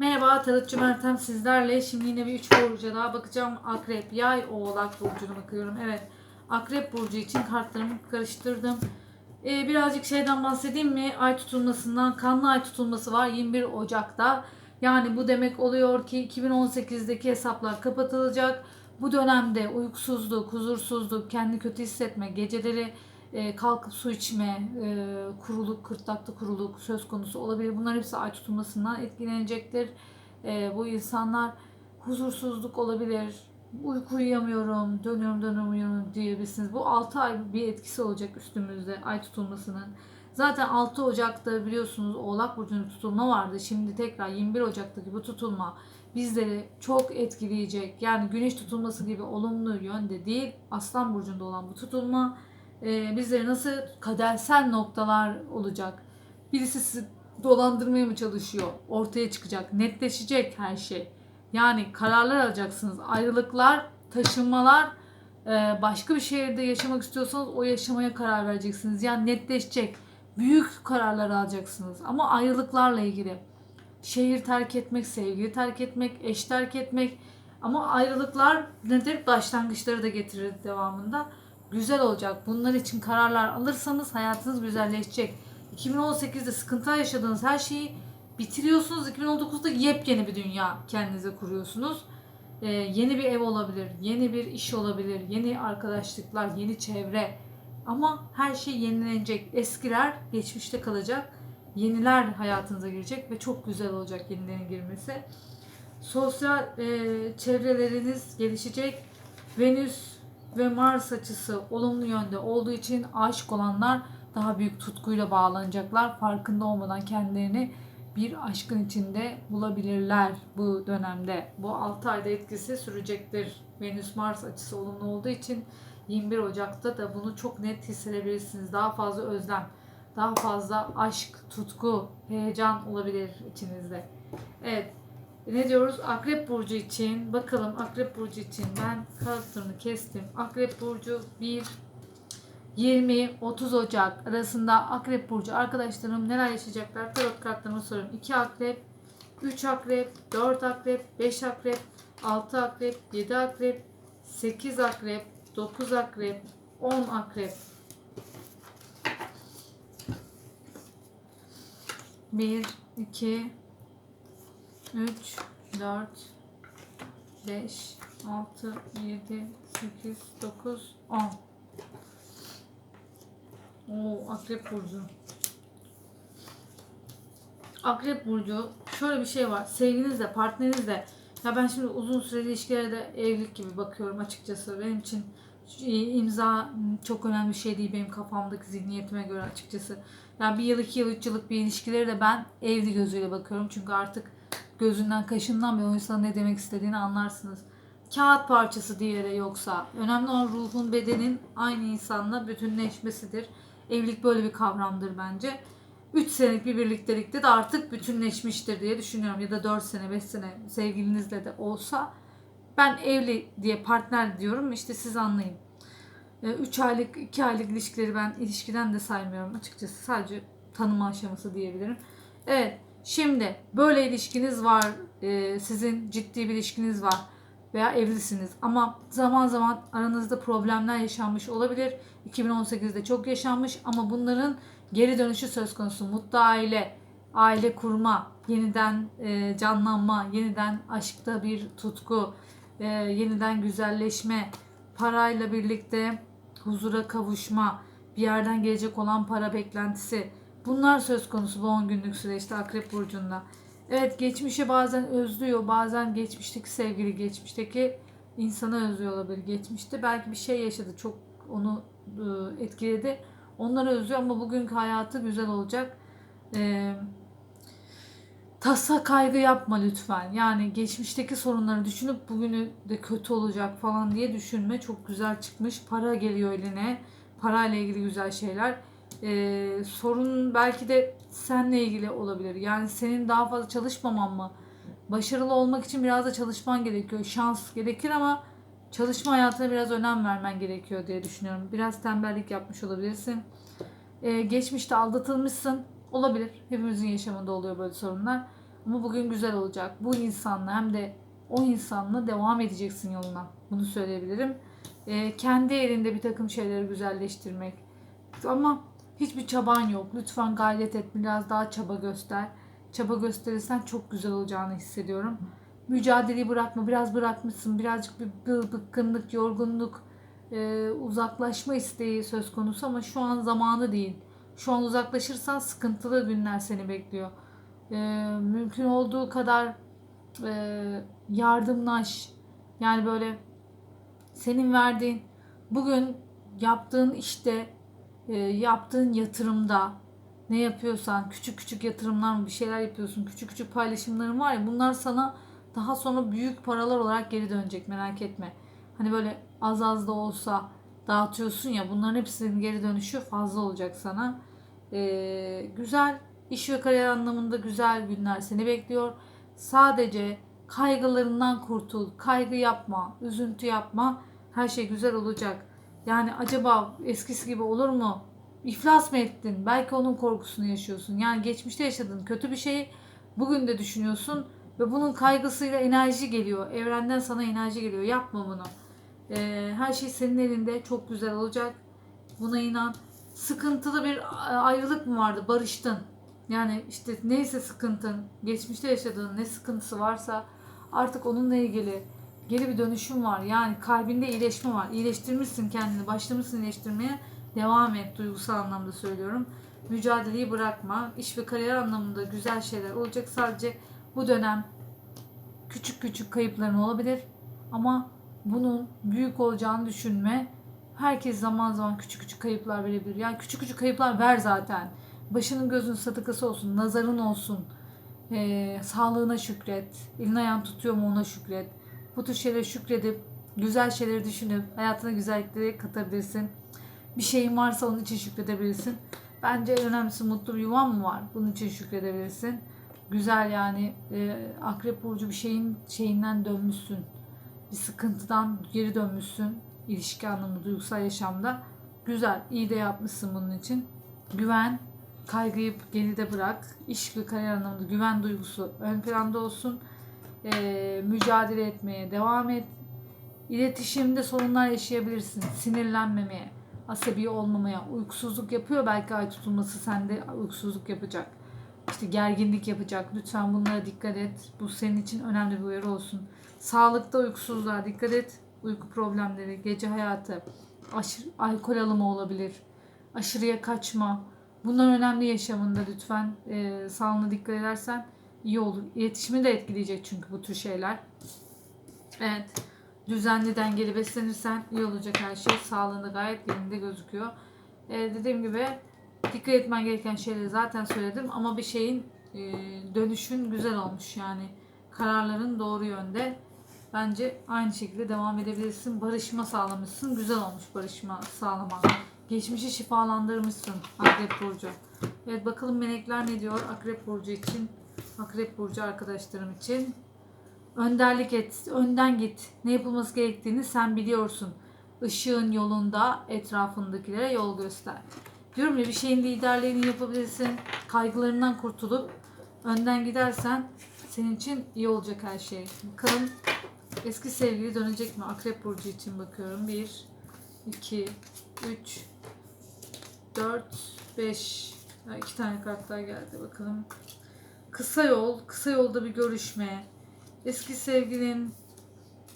Merhaba Tarotçu Meltem sizlerle. Şimdi yine bir 3 burca daha bakacağım. Akrep, Yay, Oğlak burcuna bakıyorum. Evet. Akrep burcu için kartlarımı karıştırdım. Ee, birazcık şeyden bahsedeyim mi? Ay tutulmasından, kanlı ay tutulması var 21 Ocak'ta. Yani bu demek oluyor ki 2018'deki hesaplar kapatılacak. Bu dönemde uykusuzluk, huzursuzluk, kendi kötü hissetme, geceleri e, kalkıp su içme, e, kuruluk, kırtlakta kuruluk söz konusu olabilir. Bunlar hepsi ay tutulmasından etkilenecektir. E, bu insanlar huzursuzluk olabilir. Uyku uyuyamıyorum, dönüyorum dönüyorum diyebilirsiniz. Bu 6 ay bir etkisi olacak üstümüzde ay tutulmasının. Zaten 6 Ocak'ta biliyorsunuz Oğlak Burcu'nun tutulma vardı. Şimdi tekrar 21 Ocak'taki bu tutulma bizleri çok etkileyecek. Yani güneş tutulması gibi olumlu yönde değil, Aslan Burcu'nda olan bu tutulma e, bizlere nasıl kadersel noktalar olacak. Birisi sizi dolandırmaya mı çalışıyor? Ortaya çıkacak, netleşecek her şey. Yani kararlar alacaksınız. Ayrılıklar, taşınmalar, e, başka bir şehirde yaşamak istiyorsanız o yaşamaya karar vereceksiniz. Yani netleşecek. Büyük kararlar alacaksınız. Ama ayrılıklarla ilgili. Şehir terk etmek, sevgili terk etmek, eş terk etmek. Ama ayrılıklar nedir? Başlangıçları da getirir devamında güzel olacak. Bunlar için kararlar alırsanız hayatınız güzelleşecek. 2018'de sıkıntı yaşadığınız her şeyi bitiriyorsunuz. 2019'da yepyeni bir dünya kendinize kuruyorsunuz. Ee, yeni bir ev olabilir, yeni bir iş olabilir, yeni arkadaşlıklar, yeni çevre. Ama her şey yenilenecek. Eskiler geçmişte kalacak. Yeniler hayatınıza girecek ve çok güzel olacak yenilerin girmesi. Sosyal e, çevreleriniz gelişecek. Venüs ve Mars açısı olumlu yönde olduğu için aşık olanlar daha büyük tutkuyla bağlanacaklar. Farkında olmadan kendilerini bir aşkın içinde bulabilirler bu dönemde. Bu 6 ayda etkisi sürecektir. Venüs Mars açısı olumlu olduğu için 21 Ocak'ta da bunu çok net hissedebilirsiniz. Daha fazla özlem, daha fazla aşk, tutku, heyecan olabilir içinizde. Evet, ne diyoruz? Akrep Burcu için. Bakalım Akrep Burcu için ben kartlarını kestim. Akrep Burcu 1 20-30 Ocak arasında Akrep Burcu arkadaşlarım neler yaşayacaklar? Tarot kartlarımı soruyorum. 2 Akrep, 3 Akrep, 4 Akrep, 5 Akrep, 6 Akrep, 7 Akrep, 8 Akrep, 9 Akrep, 10 Akrep. 1, 2, 3, 4, 5, 6, 7, 8, 9, 10. Oo, Akrep Burcu. Akrep Burcu şöyle bir şey var. Sevginizle, partnerinizle ya ben şimdi uzun süreli ilişkilere de evlilik gibi bakıyorum açıkçası. Benim için imza çok önemli bir şey değil benim kafamdaki zihniyetime göre açıkçası. Yani bir yıl, iki yıl, üç yıllık bir ilişkileri de ben evli gözüyle bakıyorum. Çünkü artık gözünden kaşından bir o insanın ne demek istediğini anlarsınız. Kağıt parçası diğeri yoksa. Önemli olan ruhun, bedenin aynı insanla bütünleşmesidir. Evlilik böyle bir kavramdır bence. 3 senelik bir birliktelikte de artık bütünleşmiştir diye düşünüyorum. Ya da 4 sene, 5 sene sevgilinizle de olsa ben evli diye partner diyorum. İşte siz anlayın. 3 aylık, 2 aylık ilişkileri ben ilişkiden de saymıyorum açıkçası. Sadece tanıma aşaması diyebilirim. Evet. Şimdi böyle ilişkiniz var. e, sizin ciddi bir ilişkiniz var. Veya evlisiniz. Ama zaman zaman aranızda problemler yaşanmış olabilir. 2018'de çok yaşanmış ama bunların geri dönüşü söz konusu. Mutlu aile, aile kurma, yeniden e, canlanma, yeniden aşkta bir tutku, e, yeniden güzelleşme, parayla birlikte huzura kavuşma, bir yerden gelecek olan para beklentisi. Bunlar söz konusu bu 10 günlük süreçte Akrep Burcu'nda. Evet geçmişe bazen özlüyor, bazen geçmişteki sevgili, geçmişteki insanı özlüyor olabilir. Geçmişte belki bir şey yaşadı, çok onu e, etkiledi. Onları özlüyor ama bugünkü hayatı güzel olacak. Eee tasa kaygı yapma lütfen. Yani geçmişteki sorunları düşünüp bugünü de kötü olacak falan diye düşünme. Çok güzel çıkmış. Para geliyor eline. Parayla ilgili güzel şeyler. Ee, sorun belki de seninle ilgili olabilir. Yani senin daha fazla çalışmaman mı? Başarılı olmak için biraz da çalışman gerekiyor. Şans gerekir ama çalışma hayatına biraz önem vermen gerekiyor diye düşünüyorum. Biraz tembellik yapmış olabilirsin. Ee, geçmişte aldatılmışsın. Olabilir. Hepimizin yaşamında oluyor böyle sorunlar. Ama bugün güzel olacak. Bu insanla hem de o insanla devam edeceksin yoluna. Bunu söyleyebilirim. Ee, kendi elinde bir takım şeyleri güzelleştirmek. Ama hiçbir çaban yok. Lütfen gayret et. Biraz daha çaba göster. Çaba gösterirsen çok güzel olacağını hissediyorum. Mücadeleyi bırakma. Biraz bırakmışsın. Birazcık bir bı- bıkkınlık, yorgunluk, e, uzaklaşma isteği söz konusu ama şu an zamanı değil. Şu an uzaklaşırsan sıkıntılı günler seni bekliyor. E, mümkün olduğu kadar e, yardımlaş. Yani böyle senin verdiğin bugün yaptığın işte yaptığın yatırımda ne yapıyorsan küçük küçük yatırımlar mı bir şeyler yapıyorsun küçük küçük paylaşımların var ya bunlar sana daha sonra büyük paralar olarak geri dönecek merak etme. Hani böyle az az da olsa dağıtıyorsun ya bunların hepsinin geri dönüşü fazla olacak sana. E, güzel iş ve kariyer anlamında güzel günler seni bekliyor. Sadece kaygılarından kurtul. Kaygı yapma, üzüntü yapma. Her şey güzel olacak. Yani acaba eskisi gibi olur mu? İflas mı ettin? Belki onun korkusunu yaşıyorsun. Yani geçmişte yaşadığın kötü bir şeyi bugün de düşünüyorsun ve bunun kaygısıyla enerji geliyor. Evrenden sana enerji geliyor. Yapma bunu. Ee, her şey senin elinde. Çok güzel olacak. Buna inan. Sıkıntılı bir ayrılık mı vardı? Barıştın. Yani işte neyse sıkıntın, geçmişte yaşadığın ne sıkıntısı varsa artık onunla ilgili geri bir dönüşüm var. Yani kalbinde iyileşme var. İyileştirmişsin kendini, başlamışsın iyileştirmeye. Devam et duygusal anlamda söylüyorum. Mücadeleyi bırakma. İş ve kariyer anlamında güzel şeyler olacak. Sadece bu dönem küçük küçük kayıpların olabilir. Ama bunun büyük olacağını düşünme. Herkes zaman zaman küçük küçük kayıplar verebilir. Yani küçük küçük kayıplar ver zaten. Başının gözün sadıkası olsun, nazarın olsun. Ee, sağlığına şükret. Elin ayağın tutuyor mu ona şükret. Bu tür şeylere şükredip güzel şeyleri düşünüp hayatına güzellikleri katabilirsin. Bir şeyin varsa onun için şükredebilirsin. Bence en önemlisi mutlu bir yuvan mı var? Bunun için şükredebilirsin. Güzel yani e, akrep burcu bir şeyin şeyinden dönmüşsün. Bir sıkıntıdan geri dönmüşsün. İlişki anlamında, duygusal yaşamda. Güzel, iyi de yapmışsın bunun için. Güven, kaygıyı geride bırak. İş ve kariyer anlamında güven duygusu ön planda olsun. Ee, mücadele etmeye devam et. İletişimde sorunlar yaşayabilirsin. Sinirlenmemeye, asabi olmamaya, uykusuzluk yapıyor belki ay tutulması sende uykusuzluk yapacak. İşte gerginlik yapacak. Lütfen bunlara dikkat et. Bu senin için önemli bir uyarı olsun. Sağlıkta uykusuzluğa dikkat et. Uyku problemleri, gece hayatı, aşırı, alkol alımı olabilir. Aşırıya kaçma. Bunlar önemli yaşamında lütfen e, sağlığına dikkat edersen iyi olur. İletişimi de etkileyecek çünkü bu tür şeyler. Evet. Düzenli dengeli beslenirsen iyi olacak her şey. Sağlığında gayet yerinde gözüküyor. E, dediğim gibi dikkat etmen gereken şeyleri zaten söyledim ama bir şeyin e, dönüşün güzel olmuş yani. Kararların doğru yönde. Bence aynı şekilde devam edebilirsin. Barışma sağlamışsın. Güzel olmuş barışma sağlaman. Geçmişi şifalandırmışsın Akrep Burcu. Evet bakalım melekler ne diyor Akrep Burcu için. Akrep Burcu arkadaşlarım için. Önderlik et, önden git. Ne yapılması gerektiğini sen biliyorsun. Işığın yolunda etrafındakilere yol göster. Diyorum ya bir şeyin liderliğini yapabilirsin. Kaygılarından kurtulup önden gidersen senin için iyi olacak her şey. Bakalım eski sevgili dönecek mi? Akrep Burcu için bakıyorum. 1, 2, 3, 4, 5. iki tane kart daha geldi bakalım. Kısa yol, kısa yolda bir görüşme. Eski sevgilin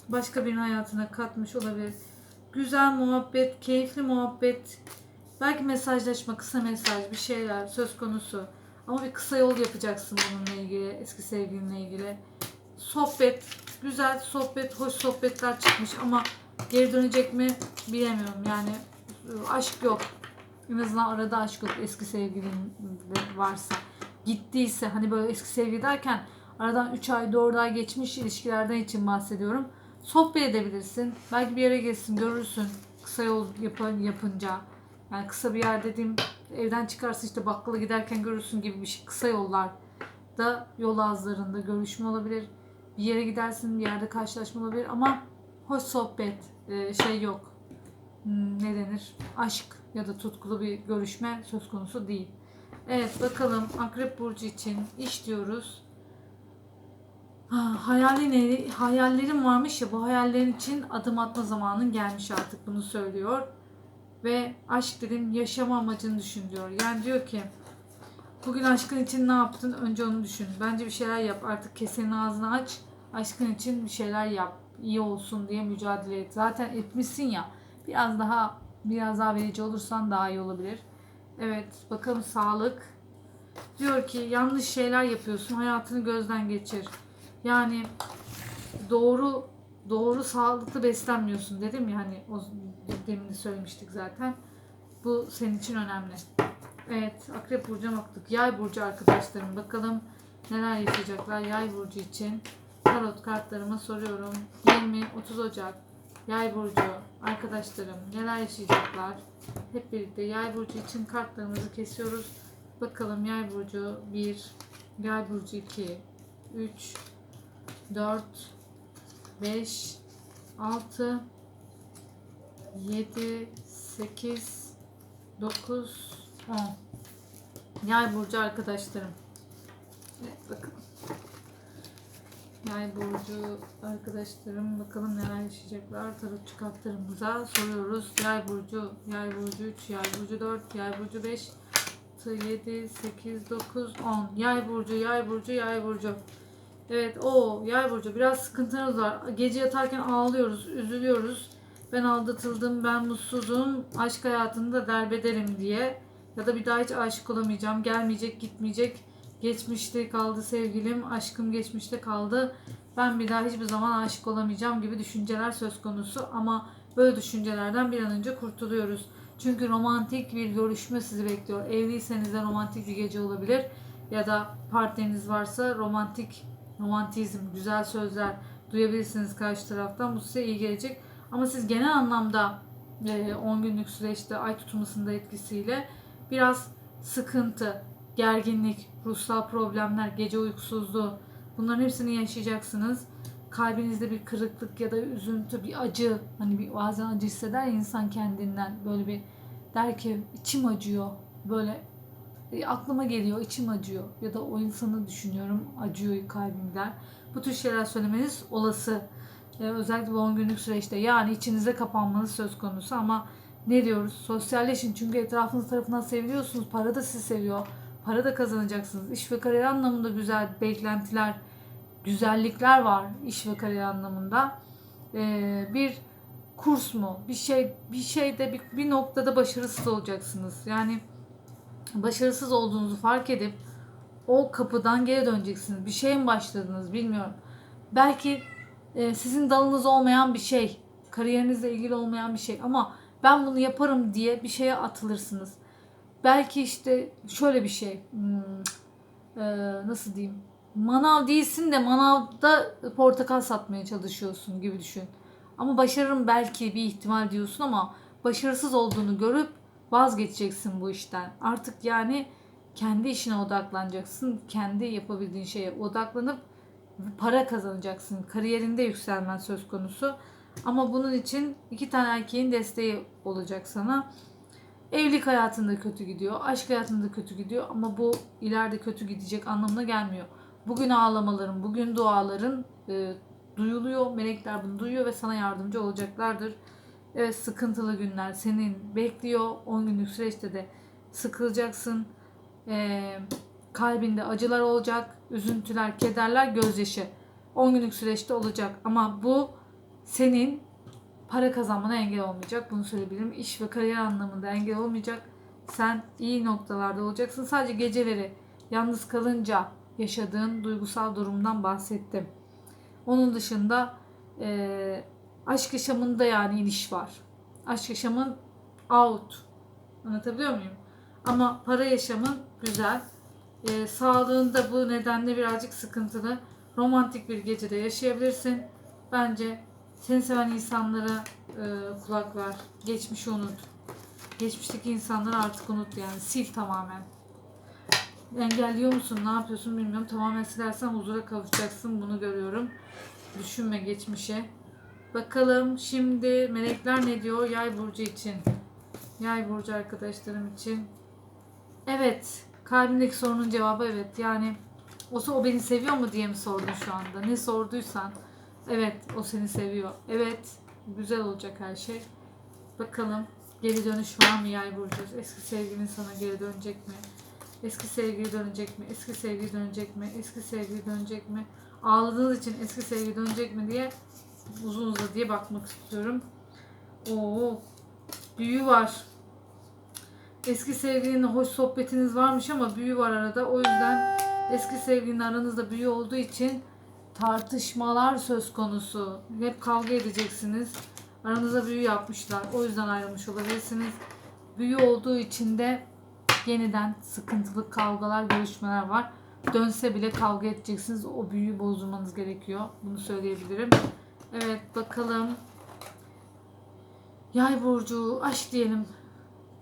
başka birinin hayatına katmış olabilir. Güzel muhabbet, keyifli muhabbet. Belki mesajlaşma, kısa mesaj, bir şeyler söz konusu. Ama bir kısa yol yapacaksın bununla ilgili, eski sevgilinle ilgili. Sohbet, güzel sohbet, hoş sohbetler çıkmış ama geri dönecek mi bilemiyorum. Yani e, aşk yok. En azından arada aşk yok eski sevgilin varsa. Gittiyse hani böyle eski sevgili derken aradan 3 ay 4 ay geçmiş ilişkilerden için bahsediyorum. Sohbet edebilirsin. Belki bir yere gelsin görürsün. Kısa yol yapın, yapınca. Yani kısa bir yer dediğim evden çıkarsın işte bakkala giderken görürsün gibi bir şey. Kısa yollar da yol ağızlarında görüşme olabilir. Bir yere gidersin bir yerde karşılaşma olabilir ama hoş sohbet e, şey yok. Hmm, Ne denir? Aşk ya da tutkulu bir görüşme söz konusu değil. Evet bakalım Akrep Burcu için iş diyoruz. Ha, hayali? Hayallerim varmış ya bu hayallerin için adım atma zamanın gelmiş artık bunu söylüyor. Ve aşk dedim yaşama amacını düşün diyor. Yani diyor ki bugün aşkın için ne yaptın? Önce onu düşün. Bence bir şeyler yap. Artık kesenin ağzını aç. Aşkın için bir şeyler yap. İyi olsun diye mücadele et. Zaten etmişsin ya. Biraz daha biraz daha verici olursan daha iyi olabilir. Evet bakalım sağlık. Diyor ki yanlış şeyler yapıyorsun. Hayatını gözden geçir. Yani doğru doğru sağlıklı beslenmiyorsun dedim ya hani o demin de söylemiştik zaten. Bu senin için önemli. Evet Akrep Burcu'na baktık. Yay Burcu arkadaşlarım bakalım neler yaşayacaklar Yay Burcu için. Tarot kartlarıma soruyorum. 20-30 Ocak Yay Burcu arkadaşlarım neler yaşayacaklar? Hep birlikte Yay Burcu için kartlarımızı kesiyoruz. Bakalım Yay Burcu 1, Yay Burcu 2, 3, 4, 5, 6, 7, 8, 9, 10. Yay burcu arkadaşlarım. Evet bakın. Yay burcu arkadaşlarım bakalım neler yaşayacaklar. Tarot kartlarımıza soruyoruz. Yay burcu, yay burcu 3, yay burcu 4, yay burcu 5, 7, 8, 9, 10. Yay burcu, yay burcu, yay burcu. Evet o yay burcu biraz sıkıntınız var. Gece yatarken ağlıyoruz, üzülüyoruz. Ben aldatıldım, ben mutsuzum, aşk hayatında derbederim diye. Ya da bir daha hiç aşık olamayacağım, gelmeyecek, gitmeyecek. Geçmişte kaldı sevgilim, aşkım geçmişte kaldı. Ben bir daha hiçbir zaman aşık olamayacağım gibi düşünceler söz konusu. Ama böyle düşüncelerden bir an önce kurtuluyoruz. Çünkü romantik bir görüşme sizi bekliyor. Evliyseniz de romantik bir gece olabilir. Ya da partneriniz varsa romantik romantizm, güzel sözler duyabilirsiniz karşı taraftan. Bu size iyi gelecek. Ama siz genel anlamda e, 10 günlük süreçte ay tutulmasında etkisiyle biraz sıkıntı, gerginlik, ruhsal problemler, gece uykusuzluğu bunların hepsini yaşayacaksınız. Kalbinizde bir kırıklık ya da üzüntü, bir acı, hani bir bazen acı hisseder insan kendinden böyle bir der ki içim acıyor, böyle e, aklıma geliyor, içim acıyor ya da o insanı düşünüyorum, acıyor kalbimden. Bu tür şeyler söylemeniz olası. Ee, özellikle bu 10 günlük süreçte yani içinize kapanmanız söz konusu ama ne diyoruz? Sosyalleşin çünkü etrafınız tarafından seviliyorsunuz. Para da sizi seviyor. Para da kazanacaksınız. İş ve kariyer anlamında güzel beklentiler, güzellikler var iş ve kariyer anlamında. Ee, bir kurs mu? Bir şey bir şeyde bir, bir noktada başarısız olacaksınız. Yani başarısız olduğunuzu fark edip o kapıdan geri döneceksiniz. Bir şeye mi başladınız bilmiyorum. Belki e, sizin dalınız olmayan bir şey, kariyerinizle ilgili olmayan bir şey ama ben bunu yaparım diye bir şeye atılırsınız. Belki işte şöyle bir şey, hmm, e, nasıl diyeyim, manav değilsin de manavda portakal satmaya çalışıyorsun gibi düşün. Ama başarırım belki bir ihtimal diyorsun ama başarısız olduğunu görüp vazgeçeceksin bu işten. Artık yani kendi işine odaklanacaksın. Kendi yapabildiğin şeye odaklanıp para kazanacaksın. Kariyerinde yükselmen söz konusu. Ama bunun için iki tane erkeğin desteği olacak sana. Evlilik hayatında kötü gidiyor, aşk hayatında kötü gidiyor ama bu ileride kötü gidecek anlamına gelmiyor. Bugün ağlamaların, bugün duaların e, duyuluyor. Melekler bunu duyuyor ve sana yardımcı olacaklardır. Evet sıkıntılı günler senin bekliyor. 10 günlük süreçte de sıkılacaksın. Ee, kalbinde acılar olacak. Üzüntüler, kederler, gözyaşı. 10 günlük süreçte olacak. Ama bu senin para kazanmana engel olmayacak. Bunu söyleyebilirim. İş ve kariyer anlamında engel olmayacak. Sen iyi noktalarda olacaksın. Sadece geceleri yalnız kalınca yaşadığın duygusal durumdan bahsettim. Onun dışında e, aşk yaşamında yani iniş var. Aşk yaşamın out. Anlatabiliyor muyum? Ama para yaşamın güzel. E, sağlığında bu nedenle birazcık sıkıntılı. Romantik bir gecede yaşayabilirsin. Bence seni seven insanlara e, kulak ver. Geçmişi unut. Geçmişteki insanları artık unut yani. Sil tamamen. Engelliyor musun? Ne yapıyorsun bilmiyorum. Tamamen silersen huzura kavuşacaksın. Bunu görüyorum. Düşünme geçmişe. Bakalım şimdi melekler ne diyor yay burcu için? Yay burcu arkadaşlarım için. Evet. Kalbindeki sorunun cevabı evet. Yani Olsa o beni seviyor mu diye mi sordun şu anda? Ne sorduysan. Evet o seni seviyor. Evet güzel olacak her şey. Bakalım geri dönüş var mı yay burcu? Eski sevgilin sana geri dönecek mi? Eski sevgili dönecek mi? Eski sevgili dönecek mi? Eski sevgili dönecek mi? Ağladığınız için eski sevgili dönecek mi diye uzun uzun diye bakmak istiyorum. Oo, büyü var. Eski sevgilinin hoş sohbetiniz varmış ama büyü var arada. O yüzden eski sevgilinin aranızda büyü olduğu için tartışmalar söz konusu. Hep kavga edeceksiniz. Aranızda büyü yapmışlar. O yüzden ayrılmış olabilirsiniz. Büyü olduğu için de yeniden sıkıntılı kavgalar, görüşmeler var. Dönse bile kavga edeceksiniz. O büyüyü bozulmanız gerekiyor. Bunu söyleyebilirim. Evet bakalım. Yay burcu aşk diyelim.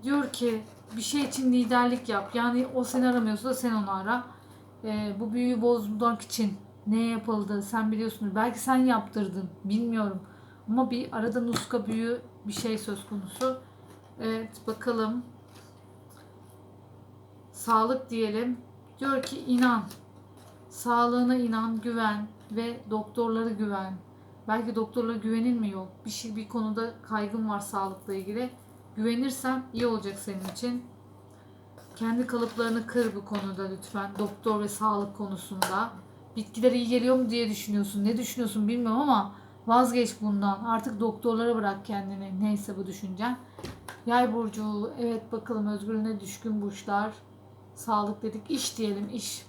Diyor ki bir şey için liderlik yap. Yani o seni aramıyorsa sen onu ara. Ee, bu büyüyü bozmak için ne yapıldı sen biliyorsun. Belki sen yaptırdın. Bilmiyorum. Ama bir arada nuska büyü bir şey söz konusu. Evet bakalım. Sağlık diyelim. Diyor ki inan. Sağlığına inan, güven ve doktorlara güven. Belki doktorlara güvenin mi yok? Bir şey bir konuda kaygın var sağlıkla ilgili. Güvenirsen iyi olacak senin için. Kendi kalıplarını kır bu konuda lütfen. Doktor ve sağlık konusunda. Bitkiler iyi geliyor mu diye düşünüyorsun. Ne düşünüyorsun bilmiyorum ama vazgeç bundan. Artık doktorlara bırak kendini. Neyse bu düşüncen. Yay burcu. Evet bakalım özgürlüğüne düşkün burçlar. Sağlık dedik. iş diyelim iş.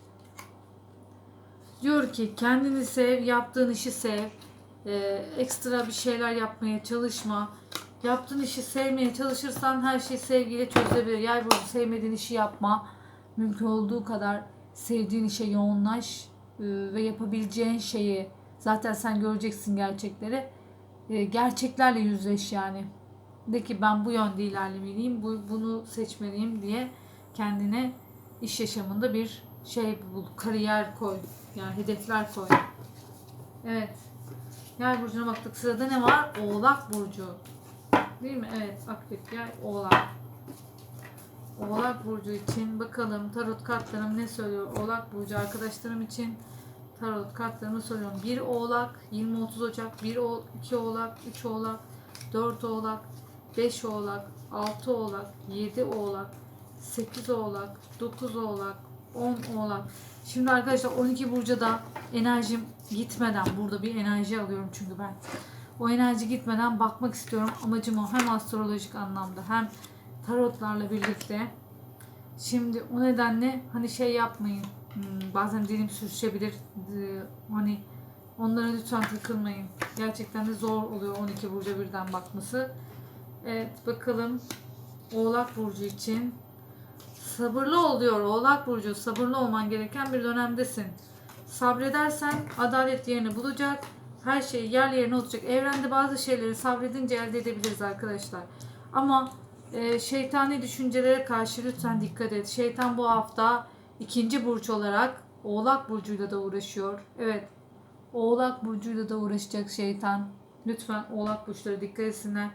Diyor ki kendini sev, yaptığın işi sev. Ee, ekstra bir şeyler yapmaya çalışma. Yaptığın işi sevmeye çalışırsan her şey sevgiyle çözülebilir. Yay burcu sevmediğin işi yapma. Mümkün olduğu kadar sevdiğin işe yoğunlaş ve yapabileceğin şeyi zaten sen göreceksin gerçekleri. Ee, gerçeklerle yüzleş yani. De ki ben bu yönde ilerlemeliyim, bu, bunu seçmeliyim diye kendine iş yaşamında bir şey bul, kariyer koy. Yani hedefler koy. Evet. Yay burcuna baktık. Sırada ne var? Oğlak burcu. Değil mi? Evet. Akrep, yay, oğlak. Oğlak burcu için bakalım tarot kartlarım ne söylüyor? Oğlak burcu arkadaşlarım için tarot kartlarımı soruyorum. 1 oğlak, 20-30 Ocak, 1 o 2 oğlak, 3 oğlak, 4 oğlak, 5 oğlak, 6 oğlak, 7 oğlak, 8 oğlak, 9 oğlak, 10 oğlak. Şimdi arkadaşlar 12 burca da enerjim gitmeden burada bir enerji alıyorum çünkü ben. O enerji gitmeden bakmak istiyorum. Amacım o hem astrolojik anlamda hem tarotlarla birlikte. Şimdi o nedenle hani şey yapmayın. Hmm, Bazen dilim sürüşebilir. Ee, Hani onlara lütfen takılmayın. Gerçekten de zor oluyor 12 burca birden bakması. Evet bakalım Oğlak Burcu için Sabırlı ol diyor Oğlak Burcu. Sabırlı olman gereken bir dönemdesin. Sabredersen adalet yerini bulacak. Her şey yer yerine oturacak. Evrende bazı şeyleri sabredince elde edebiliriz arkadaşlar. Ama e, şeytani düşüncelere karşı lütfen dikkat et. Şeytan bu hafta ikinci burç olarak Oğlak Burcu'yla da uğraşıyor. Evet. Oğlak Burcu'yla da uğraşacak şeytan. Lütfen Oğlak Burçları dikkat etsinler.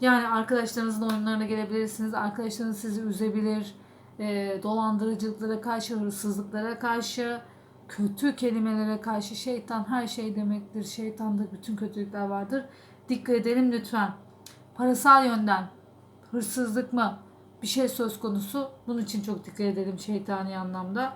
Yani arkadaşlarınızın oyunlarına gelebilirsiniz. Arkadaşlarınız sizi üzebilir. E, dolandırıcılıklara karşı, hırsızlıklara karşı, kötü kelimelere karşı şeytan her şey demektir. Şeytanda bütün kötülükler vardır. Dikkat edelim lütfen. Parasal yönden hırsızlık mı bir şey söz konusu. Bunun için çok dikkat edelim şeytani anlamda.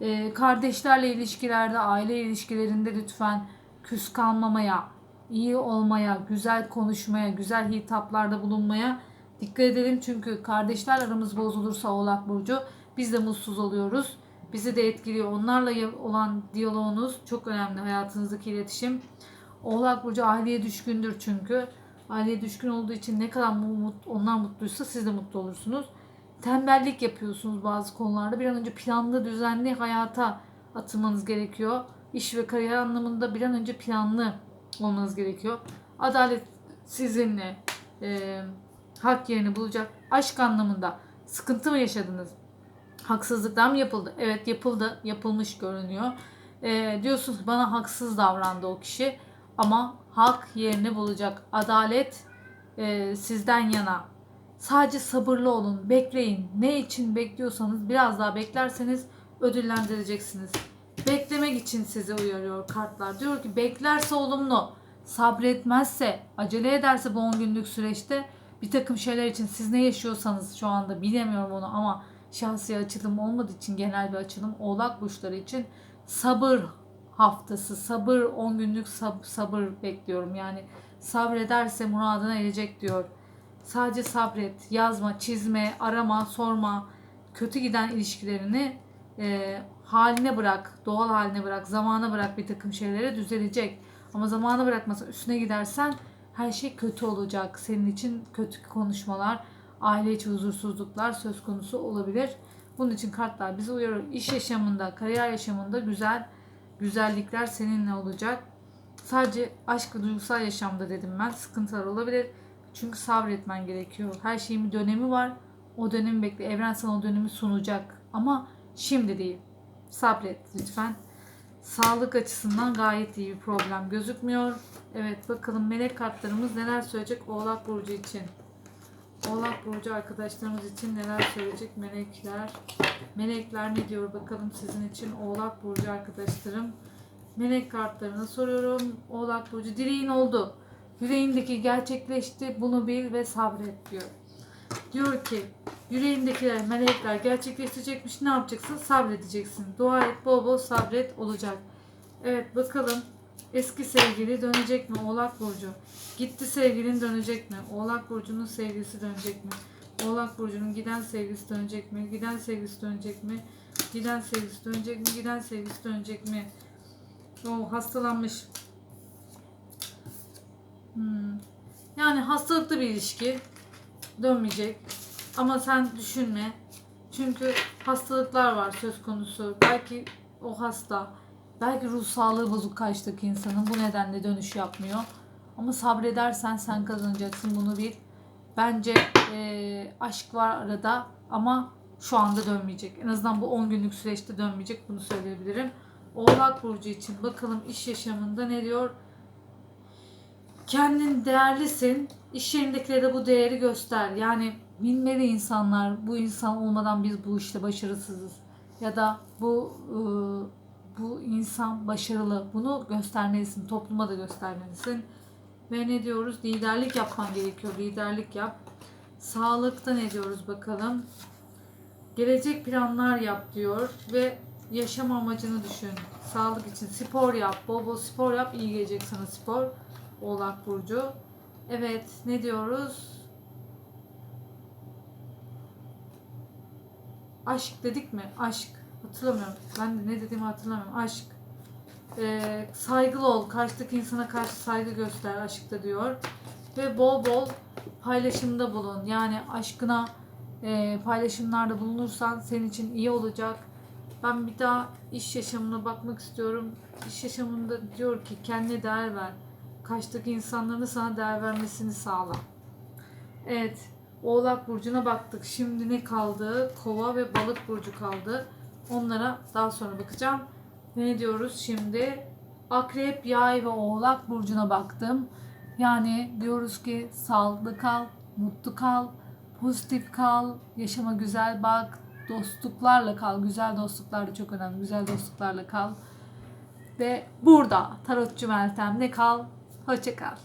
E, kardeşlerle ilişkilerde, aile ilişkilerinde lütfen küs kalmamaya, iyi olmaya, güzel konuşmaya, güzel hitaplarda bulunmaya dikkat edelim. Çünkü kardeşler aramız bozulursa Oğlak Burcu biz de mutsuz oluyoruz. Bizi de etkiliyor. Onlarla olan diyaloğunuz çok önemli hayatınızdaki iletişim. Oğlak Burcu aileye düşkündür çünkü. Aileye düşkün olduğu için ne kadar mu- mut- onlar mutluysa siz de mutlu olursunuz. Tembellik yapıyorsunuz bazı konularda. Bir an önce planlı, düzenli hayata atılmanız gerekiyor. İş ve kariyer anlamında bir an önce planlı olmanız gerekiyor. Adalet sizinle e, hak yerini bulacak. Aşk anlamında sıkıntı mı yaşadınız? Haksızlıklar mı yapıldı? Evet yapıldı. Yapılmış görünüyor. E, diyorsunuz bana haksız davrandı o kişi. Ama hak yerini bulacak. Adalet e, sizden yana. Sadece sabırlı olun. Bekleyin. Ne için bekliyorsanız biraz daha beklerseniz ödüllendireceksiniz. Beklemek için sizi uyarıyor kartlar. Diyor ki beklerse olumlu, sabretmezse, acele ederse bu 10 günlük süreçte bir takım şeyler için siz ne yaşıyorsanız şu anda bilemiyorum onu ama şahsi açılım olmadığı için genel bir açılım oğlak burçları için sabır haftası, sabır 10 günlük sab- sabır bekliyorum. Yani sabrederse muradına erecek diyor. Sadece sabret, yazma, çizme, arama, sorma. Kötü giden ilişkilerini e, haline bırak, doğal haline bırak, zamana bırak bir takım şeylere düzelecek. Ama zamana bırakmasa üstüne gidersen her şey kötü olacak. Senin için kötü konuşmalar, aile içi huzursuzluklar söz konusu olabilir. Bunun için kartlar bizi uyarıyor. İş yaşamında, kariyer yaşamında güzel güzellikler seninle olacak. Sadece aşk ve duygusal yaşamda dedim ben. Sıkıntılar olabilir. Çünkü sabretmen gerekiyor. Her şeyin bir dönemi var. O dönemi bekle. Evren sana o dönemi sunacak. Ama şimdi değil. Sabret lütfen. Sağlık açısından gayet iyi bir problem gözükmüyor. Evet bakalım melek kartlarımız neler söyleyecek Oğlak Burcu için. Oğlak Burcu arkadaşlarımız için neler söyleyecek melekler. Melekler ne diyor bakalım sizin için Oğlak Burcu arkadaşlarım. Melek kartlarını soruyorum. Oğlak Burcu dileğin oldu. Yüreğindeki gerçekleşti. Bunu bil ve sabret diyor. Diyor ki yüreğindekiler melekler gerçekleştirecekmiş. Ne yapacaksın? Sabredeceksin. Dua et bol bol sabret olacak. Evet bakalım eski sevgili dönecek mi Oğlak Burcu? Gitti sevgilin dönecek mi? Oğlak Burcu'nun sevgilisi dönecek mi? Oğlak Burcu'nun giden sevgilisi dönecek mi? Giden sevgilisi dönecek mi? Giden sevgilisi dönecek mi? Giden sevgilisi dönecek mi? O hastalanmış. Hmm. Yani hastalıklı bir ilişki dönmeyecek. Ama sen düşünme. Çünkü hastalıklar var söz konusu. Belki o hasta. Belki ruh sağlığı bozuk karşıdaki insanın. Bu nedenle dönüş yapmıyor. Ama sabredersen sen kazanacaksın bunu bil. Bence eee, aşk var arada ama şu anda dönmeyecek. En azından bu 10 günlük süreçte dönmeyecek bunu söyleyebilirim. Oğlak Burcu için bakalım iş yaşamında ne diyor? Kendin değerlisin. İş yerindekilere de bu değeri göster. Yani bilmeli insanlar bu insan olmadan biz bu işte başarısızız. Ya da bu ıı, bu insan başarılı. Bunu göstermelisin. Topluma da göstermelisin. Ve ne diyoruz? Liderlik yapman gerekiyor. Liderlik yap. Sağlıkta ne diyoruz bakalım. Gelecek planlar yap diyor ve yaşam amacını düşün. Sağlık için spor yap. Bol bol spor yap. İyi gelecek sana spor. Oğlak Burcu. Evet ne diyoruz? Aşk dedik mi? Aşk. Hatırlamıyorum. Ben de ne dediğimi hatırlamıyorum. Aşk. Ee, saygılı ol. Karşıdaki insana karşı saygı göster aşkta diyor. Ve bol bol paylaşımda bulun. Yani aşkına e, paylaşımlarda bulunursan senin için iyi olacak. Ben bir daha iş yaşamına bakmak istiyorum. İş yaşamında diyor ki kendine değer ver. Karşıdaki insanların sana değer vermesini sağla. Evet. Oğlak Burcu'na baktık. Şimdi ne kaldı? Kova ve Balık Burcu kaldı. Onlara daha sonra bakacağım. Ne diyoruz şimdi? Akrep, Yay ve Oğlak Burcu'na baktım. Yani diyoruz ki sağlıklı kal, mutlu kal, pozitif kal, yaşama güzel bak, dostluklarla kal. Güzel dostluklar da çok önemli. Güzel dostluklarla kal. Ve burada Tarotçu Meltem'le kal. Hoşça kal.